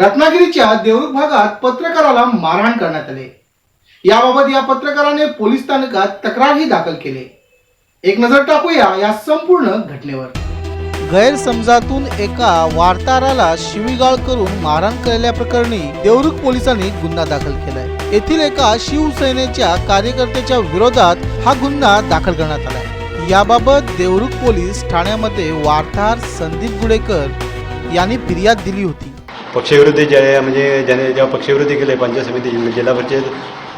रत्नागिरीच्या देवरुख भागात पत्रकाराला मारहाण करण्यात आले. याबाबत या पत्रकाराने पोलीस स्थानकात तक्रारही दाखल केली. एक नजर टाकूया या संपूर्ण घटनेवर. गैरसमजातून एका वार्ताहराला शिवीगाळ करून मारहाण केल्याप्रकरणी देवरुख पोलिसांनी गुन्हा दाखल केलाय. येथील एका शिवसेनेच्या कार्यकर्त्याच्या विरोधात हा गुन्हा दाखल करण्यात आलाय. याबाबत देवरुख पोलीस ठाण्यामध्ये वार्ताहर संदीप गुडेकर यांनी फिर्याद दिली होती. पक्षविरोधी जे म्हणजे ज्याने जेव्हा पक्षविरोधी केले पंचायत समिती जिल्हा परिषद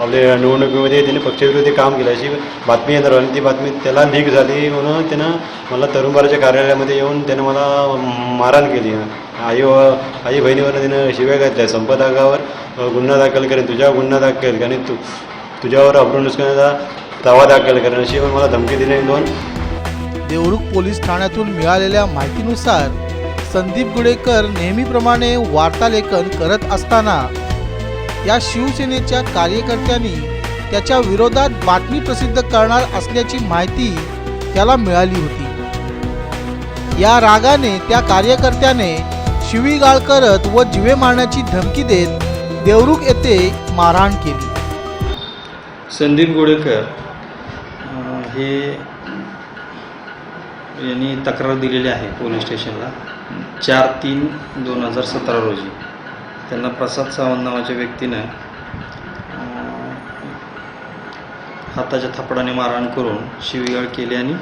आपल्या निवडणुकीमध्ये त्याने पक्षविरोधी काम केलं. अशी बातमी येणार आणि ती बातमी त्याला लीक झाली म्हणून त्यानं मला तरुणबाराच्या कार्यालयामध्ये येऊन त्यानं मला मारहाण केली. आई आई बहिणीवर त्यानं शिव्या घातल्या. संपदागावर गुन्हा दाखल करेन तुझ्यावर गुन्हा दाखल करेन आणि तू तुझ्यावर अब्रू नुसकानाचा दावा दाखल करेन अशी मला धमकी दिली. दोन देवरुख पोलीस ठाण्यातून मिळालेल्या माहितीनुसार संदीप गुडेकर नेहमीप्रमाणे वार्तालेखन करत असताना या शिवसेनेच्या कार्यकर्त्यांनी त्याच्या विरोधात बातमी प्रसिद्ध करणार असल्याची माहिती त्याला मिळाली होती. या रागाने त्या कार्यकर्त्याने शिवीगाळ करत व जिवे मारण्याची धमकी देत देवरुख येथे मारहाण केली. संदीप गोडेकर हे यांनी तक्रार दिलेली आहे पोलीस स्टेशनला. चार तीन दोन हजार सतरा रोजी. त्यांना प्रसाद सावंत नावाच्या व्यक्तीनं हाताच्या थापडाने मारहाण करून शिवीगाळ केली आणि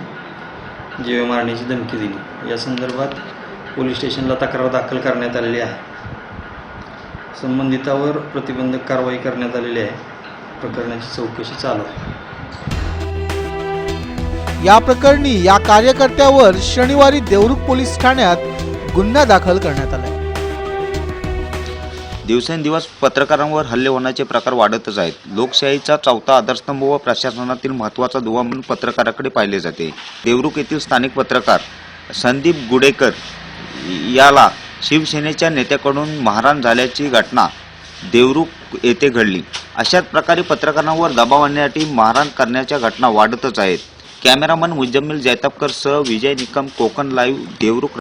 जीवे मारण्याची धमकी दिली. या संदर्भात पोलीस स्टेशनला तक्रार दाखल करण्यात आलेली आहे. संबंधितावर प्रतिबंधक कारवाई करण्यात आलेली आहे. प्रकरणाची चौकशी चालू आहे. या प्रकरणी या कार्यकर्त्यावर शनिवारी देवरुख पोलीस ठाण्यात गुन्हा दाखल करण्यात आला दिवसेंदिवस पत्रकारांवर हल्ले होण्याचे प्रकार वाढतच आहेत. लोकशाहीचा चौथा आधारस्तंभ व प्रशासनातील महत्त्वाचा दुवा म्हणून पत्रकाराकडे पाहिले जाते. देवरुख येथील स्थानिक पत्रकार संदीप गुडेकर याला शिवसेनेच्या नेत्याकडून मारहाण झाल्याची घटना देवरुख येथे घडली. अशाच प्रकारे पत्रकारांवर दबाव आणण्यासाठी मारहाण करण्याच्या घटना वाढतच आहेत. कॅमेरामन मुजम्मिल जैतापकरसह विजय निकम कोकण लाईव्ह देवरुख